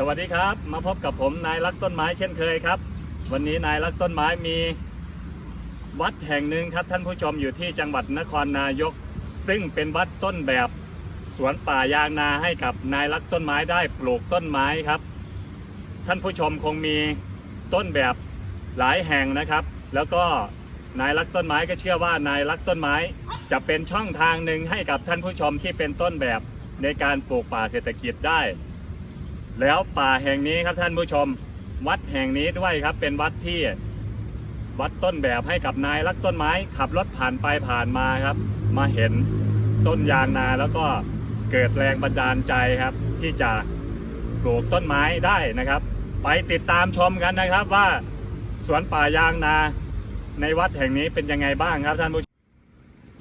สวัสดีครับ มาพบกับผมนายรักต้นไม้เช่นเคยครับ วันนี้นายรักต้นไม้มีวัดแห่งหนึ่งครับท่านผู้ชมอยู่ที่จังหวัดนครนายก ซึ่งเป็นวัดต้นแบบสวนป่ายางนาให้กับนายรักต้นไม้ได้ปลูกต้นไม้ครับ ท่านผู้ชมคงมีต้นแบบหลายแห่งนะครับ แล้วก็นายรักต้นไม้ก็เชื่อว่านายรักต้นไม้จะเป็นช่องทางหนึ่งให้กับท่านผู้ชมที่เป็นต้นแบบในการปลูกป่าเศรษฐกิจได้ แล้วป่าแห่งนี้ครับท่านผู้ชม วัดแห่งนี้ด้วยครับ เป็นวัดที่วัดต้นแบบให้กับนายรักต้นไม้ ขับรถผ่านไปผ่านมาครับ มาเห็นต้นยางนาแล้วก็เกิดแรงบันดาลใจครับ ที่จะปลูกต้นไม้ได้นะครับ ไปติดตามชมกันนะครับว่าสวนป่ายางนาในวัดแห่งนี้เป็นยังไงบ้างครับท่านผู้ชม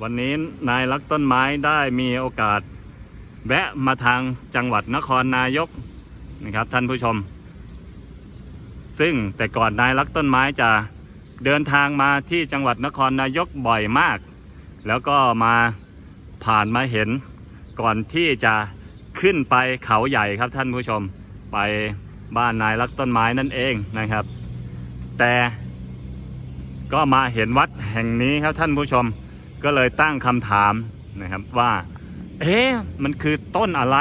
วันนี้นายรักต้นไม้ได้มีโอกาส แวะมาทางจังหวัดนครนายก นะครับท่านผู้ชม ซึ่งแต่ก่อนนายรักต้นไม้จะเดินทางมาที่จังหวัดนครนายกบ่อยมาก แล้วก็มาผ่านมาเห็นก่อนที่จะขึ้นไปเขาใหญ่ครับท่านผู้ชมไปบ้านนายรักต้นไม้นั่นเองนะครับ แต่ก็มาเห็นวัดแห่งนี้ครับท่านผู้ชมก็เลยตั้งคำถามนะครับว่า เอ๊ะมันคือต้นอะไร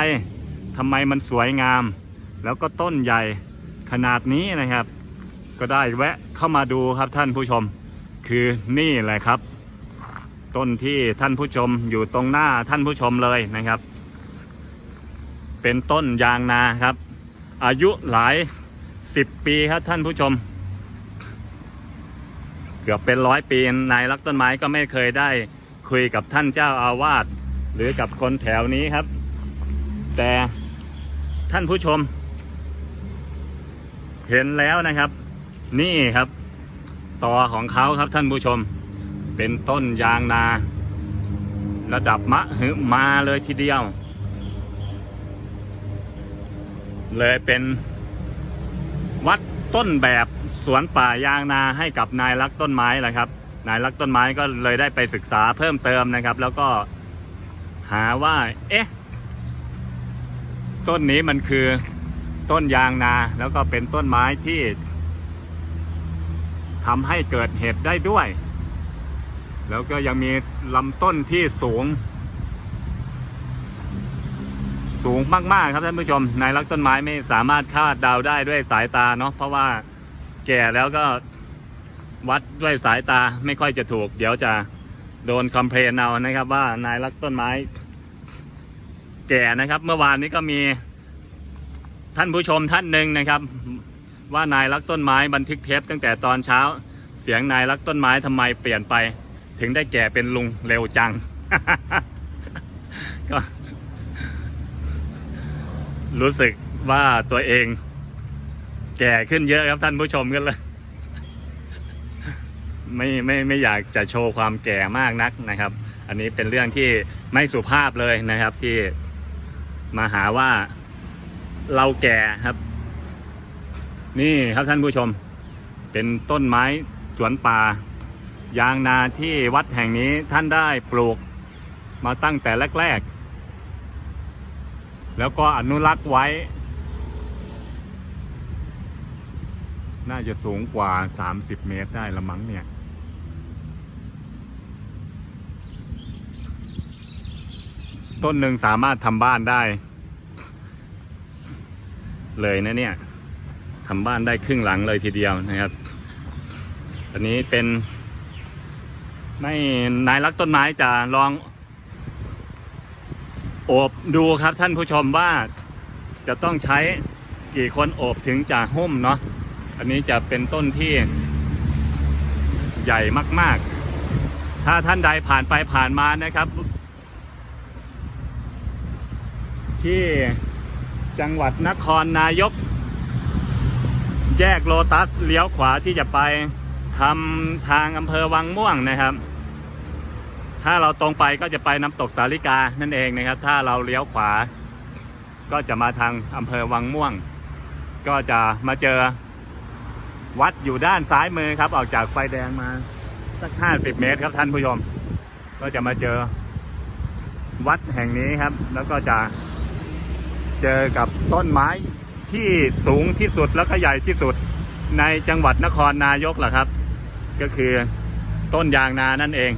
ทำไมมันสวยงาม แล้วก็ต้นใหญ่ขนาดนี้นะครับ ก็ได้แวะเข้ามาดูครับท่านผู้ชม คือนี่แหละครับ ต้นที่ท่านผู้ชมอยู่ตรงหน้าท่านผู้ชมเลยนะครับ เป็นต้นยางนาครับ อายุหลายสิบปีครับท่านผู้ชม เกือบเป็นร้อยปีนายรักต้นไม้ก็ไม่เคยได้คุยกับท่านเจ้าอาวาสหรือกับคนแถวนี้ครับ แต่ท่านผู้ชม เห็นแล้วนะครับ นี่ครับ ต่อของเขาครับท่านผู้ชม เป็นต้นยางนา ระดับมะหึมาเลยทีเดียว เลยเป็นวัดต้นแบบสวนป่ายางนาให้กับนายรักต้นไม้แหละครับ นายรักต้นไม้ก็เลยได้ไปศึกษาเพิ่มเติมนะครับ แล้วก็หาว่า เอ๊ะ ต้นนี้มันคือ ต้นยางนา แล้วก็เป็นต้นไม้ที่ทำให้เกิดเห็ดได้ด้วย แล้วก็ยังมีลำต้นที่สูง สูงมากๆครับท่านผู้ชมนายรักต้นไม้ไม่สามารถคาดเดาได้ด้วยสายตาเนาะเพราะว่าแก่แล้วก็วัดด้วยสายตาไม่ค่อยจะถูก เดี๋ยวจะโดนคอมเพลนเอานะครับ ว่านายรักต้นไม้ แก่นะครับ เมื่อวานนี้ก็มี ท่านผู้ชมท่านหนึ่งนะครับ ว่านายรักต้นไม้บันทึกเทปตั้งแต่ตอนเช้า เสียงนายรักต้นไม้ทำไมเปลี่ยนไป ถึงได้แก่เป็นลุงเร็วจังก็รู้สึกว่าตัวเอง แก่ขึ้นเยอะครับท่านผู้ชมกันเลยไม่ไม่ไม่อยากจะโชว์ความแก่มากนักนะครับ อันนี้เป็นเรื่องที่ไม่สุภาพเลยนะครับ ที่มาหาว่า เราแก่ครับ นี่ครับท่านผู้ชม เป็นต้นไม้สวนป่า ยางนาที่วัดแห่งนี้ท่านได้ปลูกมาตั้งแต่แรก ๆ แล้วก็อนุรักษ์ไว้ น่าจะสูงกว่า 30 เมตรได้ละมั้งเนี่ยต้นหนึ่งสามารถทำบ้านได้ เลยนะเนี่ยทำบ้านได้ครึ่งหลังเลยทีเดียวนะครับ อันนี้เป็นไม่นายรักต้นไม้จะลองโอบดูครับท่านผู้ชมว่าจะต้องใช้กี่คนโอบถึงจะหุ้มเนาะ อันนี้จะเป็นต้นที่ใหญ่มาก ๆ ถ้าท่านใดผ่านไปผ่านมานะครับ ที่ จังหวัดนครนายก แยกโลตัสเลี้ยวขวาที่จะไปทำทางอำเภอวังม่วงนะครับ ถ้าเราตรงไปก็จะไปน้ำตกสาลิกานั่นเองนะครับ ถ้าเราเลี้ยวขวา ก็จะมาทางอำเภอวังม่วง ก็จะมาเจอวัดอยู่ด้านซ้ายมือครับ ออกจากไฟแดงมาสักห้าสิบเมตรครับท่านผู้ชม ก็จะมาเจอวัดแห่งนี้ครับ แล้วก็จะ เจอกับต้นไม้ที่สูงที่สุดแล้วก็ใหญ่ที่สุดในจังหวัดนครนายกแหละครับ ก็คือต้นยางนานั่นเอง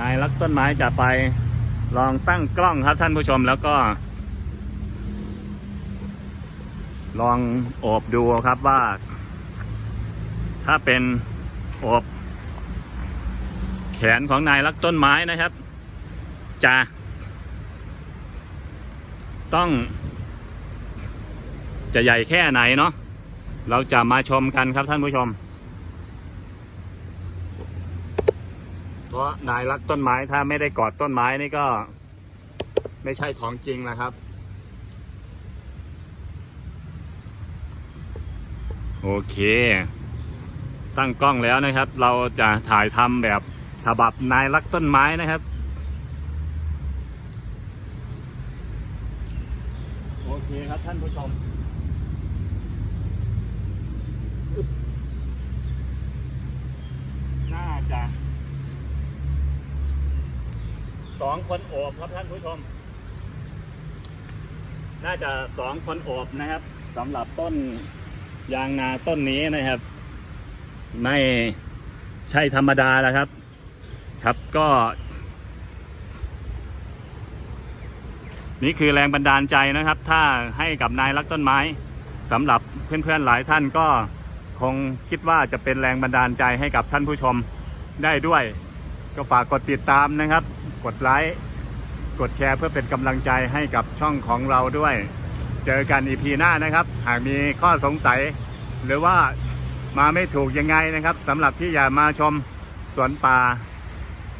นายรักต้นไม้จะไปลองตั้งกล้องครับท่านผู้ชมแล้วก็ ลองโอบดูครับว่า ถ้าเป็นโอบแขนของนายรักต้นไม้นะครับจะ ต้อง จะใหญ่แค่ไหนเนาะเราจะมาชมกันครับท่านผู้ชม เพราะนายรักต้นไม้ถ้าไม่ได้กอดต้นไม้นี่ก็ ไม่ใช่ของจริงนะครับ โอเค ตั้งกล้องแล้วนะครับ เราจะถ่ายทำแบบฉบับนายรักต้นไม้นะครับ อเคครับท่านผู้ชมน่าจะสองคนโอบครับท่านผู้ชม น่าจะสองคนโอบนะครับสำหรับต้นยางนาต้นนี้นะครับ ไม่ใช่ธรรมดาแล้วครับ ครับก็ นี่คือแรงบันดาลใจนะครับ ถ้าให้กับนายรักต้นไม้สำหรับเพื่อนๆหลายท่านก็คงคิดว่าจะเป็นแรงบันดาลใจให้กับท่านผู้ชมได้ด้วย ก็ฝากกดติดตามนะครับ กดไลค์กดแชร์เพื่อเป็นกำลังใจให้กับช่องของเราด้วย เจอกันอีพีหน้านะครับ หากมีข้อสงสัย หรือว่ามาไม่ถูกยังไงนะครับสำหรับที่อยากมาชมสวนป่า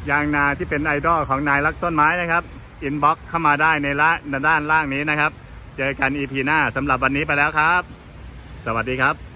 ยางนาที่เป็นไอดอลของนายรักต้นไม้นะครับ อินบ็อกเข้ามาได้ในละในด้านล่างนี้นะครับ เจอกันอีพีหน้าสำหรับวันนี้ไปแล้วครับ สวัสดีครับ